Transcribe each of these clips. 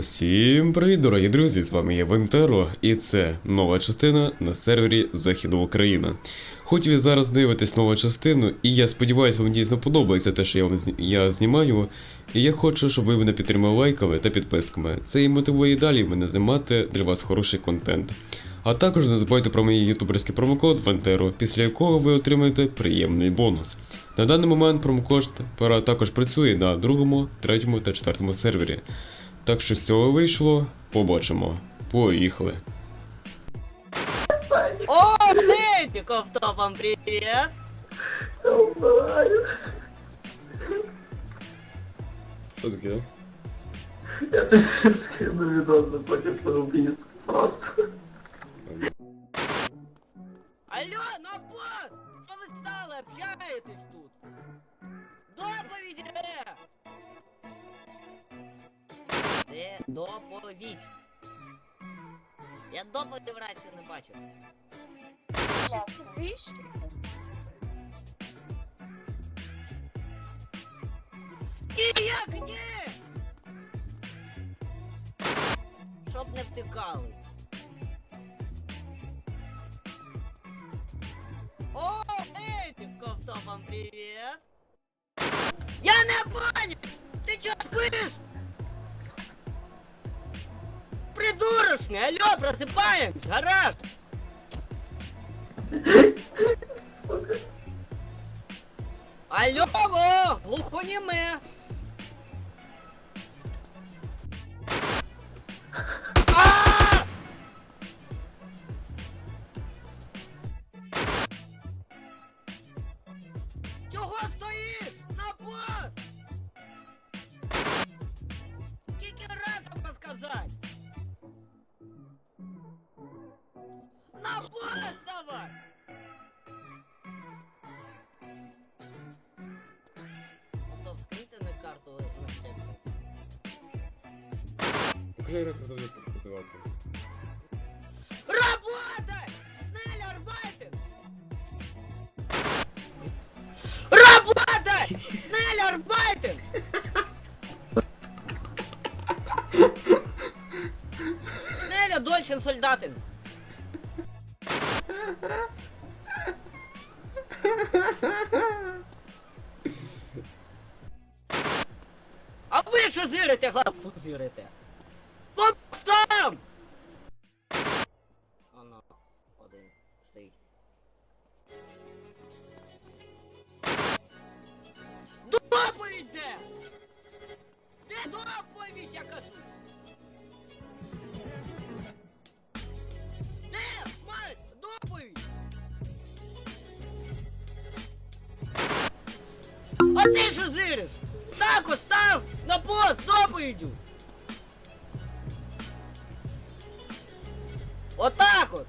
Усім привіт, дорогі друзі! З вами я Вентеро, і це нова частина на сервері Західна Україна. Хоч ви зараз дивитесь нову частину, і я сподіваюся, вам дійсно подобається те, що я вам я знімаю. І я хочу, щоб ви мене підтримали лайками та підписками. Це і мотивує далі мене знімати для вас хороший контент. А також не забувайте про мій ютуберський промокод Вентеро, після якого ви отримаєте приємний бонус. На даний момент промокод також працює на другому, третьому та четвертому сервері. Так що з цього вийшло, побачимо. Поїхали. О, Эдиков, вам привет! Знаю. Що таке? Я тобі скину відос, но потім по-рублійську просто. Алло, на босс! Что вы стали, общаетесь тут? Доповідь де? Де доповідь? Я доповіді вранці не бачив. І як ні? Щоб не втикали. О, Эдик, вам привет! Я не понял! Ты чё спишь? Придурочный, алло, просыпаемся, гараж! Алло, о, глухонеме! А! Чого стоїш? На пост! Скільки сказати? надо сдавать! Стоп, раз назад як посилати. Работай! Снель арбайтен! Работай! Снель арбайтен! Снеля дольчин солдатин! По постам! Оно, один стоїть. Доповідь де? Де доповідь, я кажу? Де, мать, доповідь? А ти що зириш? Так став на пост доповіддю. Отак от.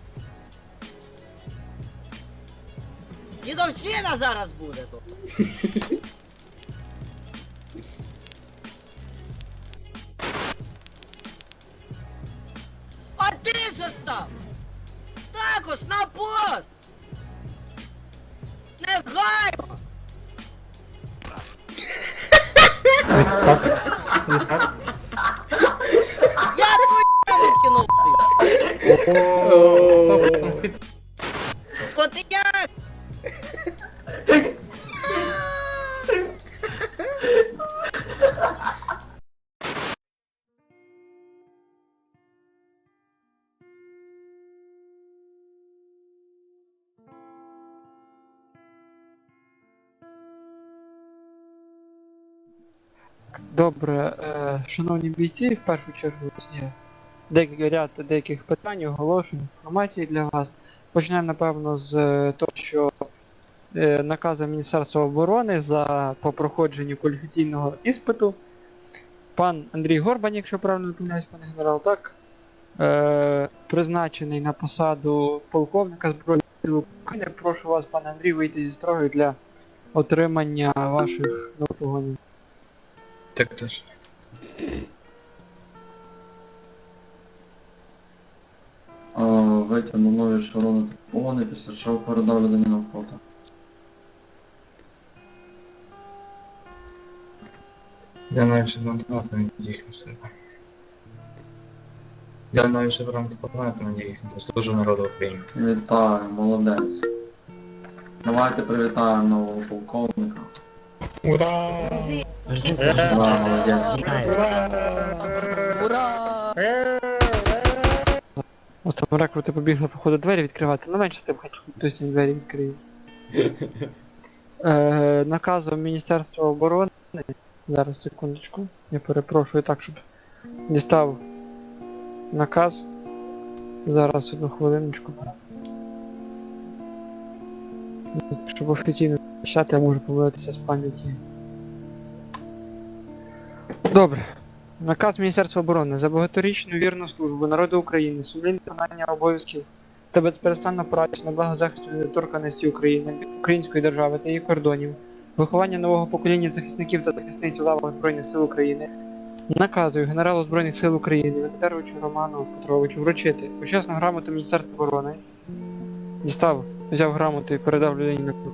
Дідовщина зараз буде тут. Скотиняк! Добре, е, шановні бійці, в першу чергу є декілька ряд деяких питань, оголошень, інформації для вас. Почнемо, напевно, з е, того, що е, наказом Міністерства оборони за по проходженню кваліфікаційного іспиту пан Андрій Горбань, якщо правильно не пане генерал, так, е, призначений на посаду полковника Збройних сил України. Прошу вас, пане Андрій, вийти зі строю для отримання ваших погонів. Так точно. Витягнув нові шарони та погони, після чого передав людині на фото. Я навіть не додав від їх на себе. Я навіть шифром планети на ній служу народу України. Вітаю, молодець. Давайте привітаємо нового полковника. Ура! Ура, молодець. Ось там рекрути побігли, походу, двері відкривати. Ну менше тим хоч хтось двері відкриє. Е, наказом Міністерства оборони. Зараз секундочку. Я перепрошую так, щоб дістав наказ. Зараз одну хвилиночку. Щоб офіційно почати, я можу помилитися з пам'яті. Добре. Наказ Міністерства оборони за багаторічну вірну службу народу України, сумлінне виконання обов'язків та безперестанну працю на благо захисту недоторканості України, української держави та її кордонів, виховання нового покоління захисників та захисниць у лавах Збройних сил України. Наказую генералу Збройних сил України Вентеровичу Роману Петровичу вручити почесну грамоту Міністерства оборони. Дістав, взяв грамоту і передав людині на кут.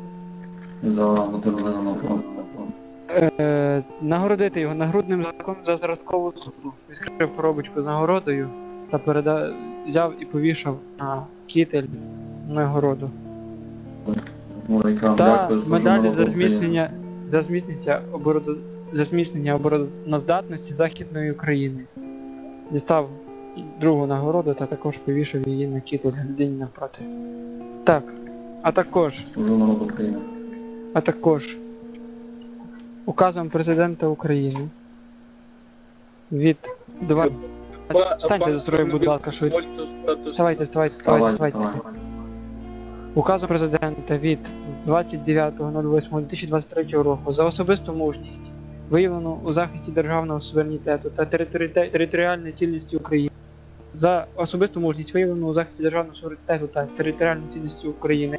Е, нагородити його нагрудним знаком за зразкову службу. Відкрив коробочку з нагородою та переда... взяв і повішав на кітель нагороду. Та медалі за зміцнення за зміцнення оборонно... за зміцнення обороноздатності Західної України. Дістав другу нагороду та також повішав її на кітель людині навпроти. Так. А також а також указом президента України від 2... Встаньте до строю, будь ласка, швидко. Вставайте, вставайте, вставайте, вставайте. Указом президента від 29.08.2023 року за особисту мужність, виявлену у захисті державного суверенітету та територі- територіальної цілісності України. За особисту мужність, виявлену у захисті державного суверенітету та територіальної цілісності України.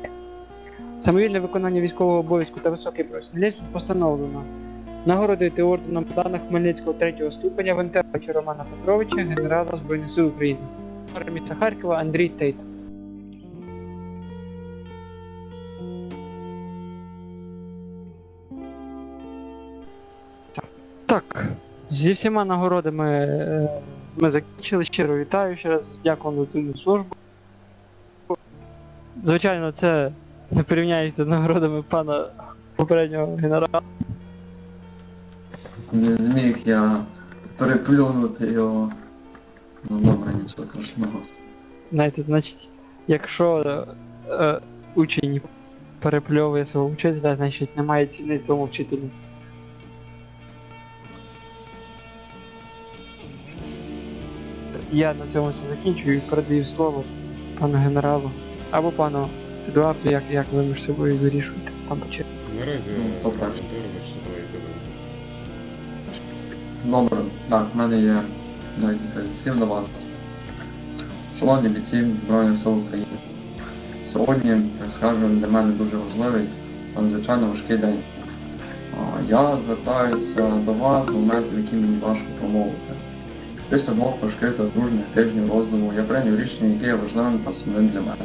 Самовільне виконання військового обов'язку та високий професіоналізм постановлено нагородити орденом Богдана Хмельницького третього ступеня Вентеровича Романа Петровича, генерала Збройних сил України. Мер міста Харкова Андрій Тейт. Так, зі всіма нагородами е, ми закінчили. Щиро вітаю ще раз. Дякую за службу. Звичайно, це не порівняється з нагородами пана попереднього генерала. Не зміг я переплюнути його. Ну добре, нічого страшного. Знаєте, значить, якщо е, е, учень перепльовує свого вчителя, значить немає ціни цьому вчителю. Я на цьому все закінчую і передаю слово пану генералу або пану Едуарду, як, як ви між собою вирішуєте там по черзі. Наразі Ну, то так. Вентерович, давайте. Добре, так, в мене є декілька слів до вас. Шановні бійці Збройних сил України. Сьогодні, так скажемо, для мене дуже важливий та надзвичайно важкий день. А, Я звертаюся до вас в момент, в який мені важко промовити. Після двох важких задружних тижнів роздуму я прийняв рішення, яке є важливим та сумним для мене.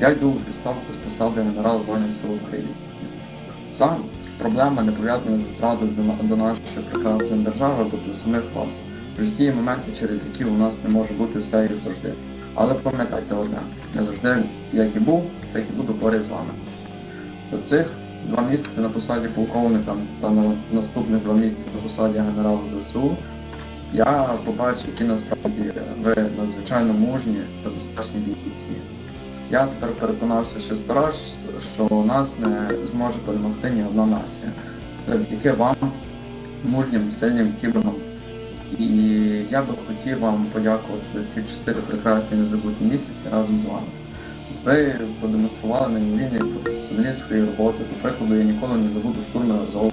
Я йду у відставку з посади генерала Збройних сил України. Сам проблема не пов'язана з зрадою до, нашої прекрасної держави або до самих вас. Житті є моменти, через які у нас не може бути все як завжди. Але пам'ятайте одне, я завжди, як і був, так і буду поряд з вами. За цих два місяці на посаді полковника та на наступних два місяці на посаді генерала ЗСУ я побачив, які насправді ви надзвичайно мужні та безстрашні бійці. Я тепер переконався сто раз, що нас не зможе перемогти ні одна нація. Завдяки вам, мужнім, сильним кіборгам. І я би хотів вам подякувати за ці чотири прекрасні незабутні місяці разом з вами. Ви продемонстрували неймовірний професіоналізм своєї роботи. До прикладу, я ніколи не забуду штурми Азов,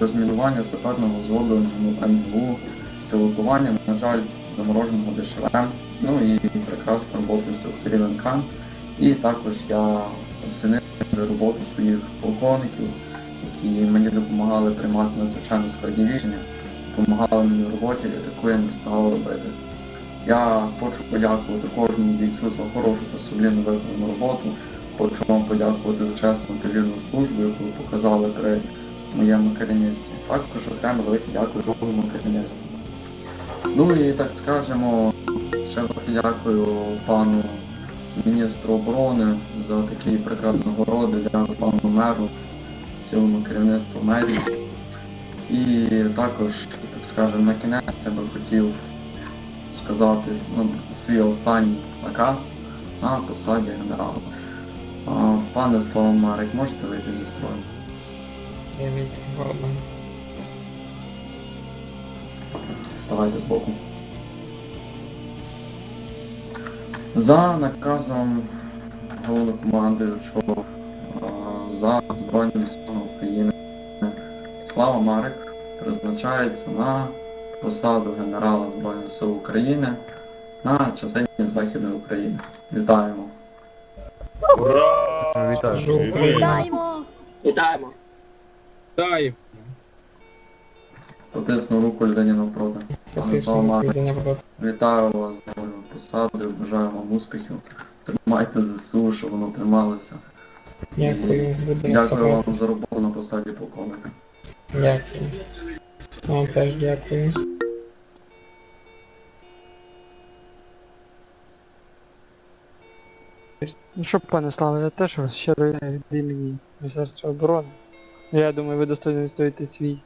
розмінування, саперного взводу МГУ, пілотування, на жаль, замороженого ДШВ, ну і прекрасну роботу інструкторів НК. І також я оцінив роботу своїх полковників, які мені допомагали приймати надзвичайно складні рішення, допомагали мені в роботі, яку я не встигав робити. Я хочу подякувати кожному бійцю за хорошу та сумлінно виконану роботу. Хочу вам подякувати за чесну та службу, яку ви показали при моєму керівництві. Також окремо велике дякую другому керівництву. Ну і так скажемо, ще дякую пану міністру оборони за такі прекрасні нагороди, дякую пану меру, цілому керівництву мерії. І також, так скажемо, на кінець я би хотів сказати ну, свій останній наказ на посаді генерала. А, Пане Слава Марик, можете вийти зі строю? Я вийду ладно. Ставайте збоку. За наказом головнокомандуючого а, за Збройні Сили України Слава Марик призначається на посаду генерала Збройних сил України на частині Західної України. Вітаємо! Вітаємо! Вітаємо! Дай, Потисну руку людині навпроти. Вітаю вас новою бажаю вам успіхів. Тримайте ЗСУ, щоб воно трималося. Дякую, Дякую вам за роботу на посаді полковника. Дякую. Вам теж дякую. Ну що, пане Славе, я теж вас щиро від імені Міністерства оборони. Я думаю, ви достойно відстоїте свій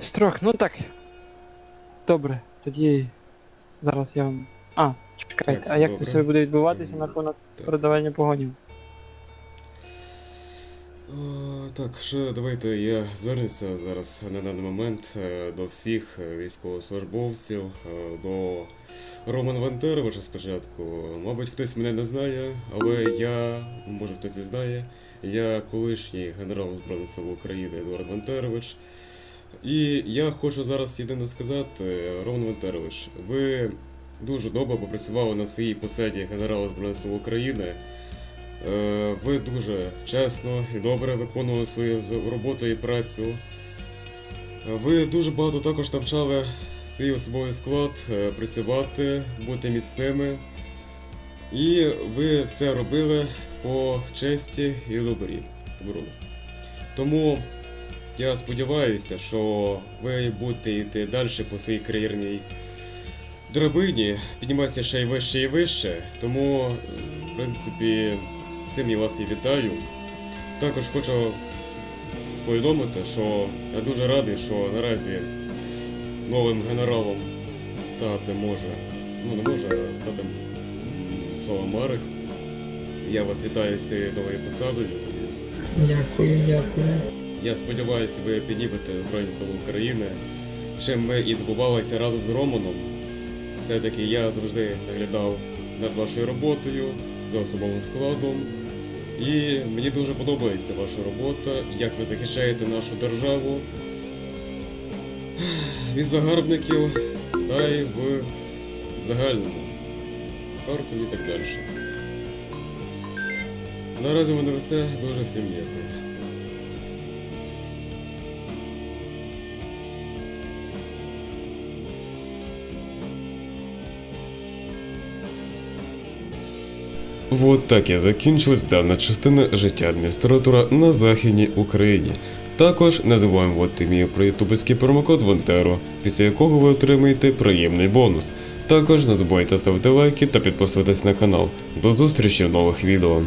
строк. Ну так. Добре, тоді зараз я вам. А, чекайте, Так, а як добре. це все буде відбуватися на рахунок Так. передавання погонів? О, так, що давайте я звернуся зараз на даний момент е, до всіх е, військовослужбовців, е, до Романа Вантеровича спочатку. Мабуть, хтось мене не знає, але я, може хтось і знає, я колишній генерал Збройних сил України Едуард Вантерович. І я хочу зараз єдине сказати, Роман Вантерович, ви дуже добре попрацювали на своїй посаді генерала Збройних сил України. Е, Ви дуже чесно і добре виконували свою роботу і працю. Е, Ви дуже багато також навчали свій особовий склад е, працювати, бути міцними. І ви все робили по честі і добрі. Тому я сподіваюся, що ви будете йти далі по своїй кар'єрній драбині, підніматися ще й вище і вище. Тому, в принципі, цим я вас і вітаю. Також хочу повідомити, що я дуже радий, що наразі новим генералом стати може. Ну, не може, а стати Слава Марик. Я вас вітаю з цією новою посадою. Тоді. Дякую, дякую. Я сподіваюся, ви піднімете Збройні Сили України. Чим ми і добувалися разом з Романом. Все-таки я завжди наглядав над вашою роботою, за особовим складом. І мені дуже подобається ваша робота, як ви захищаєте нашу державу від загарбників та й в, в загальному Харкові і так далі. Наразі мене все. Дуже всім дякую. Вот так і закінчилась дана частина життя адміністратора на Західній Україні. Також не забуваємо вводити мій про ютуберський промокод Вонтеро, після якого ви отримаєте приємний бонус. Також не забувайте ставити лайки та підписуватись на канал. До зустрічі в нових відео.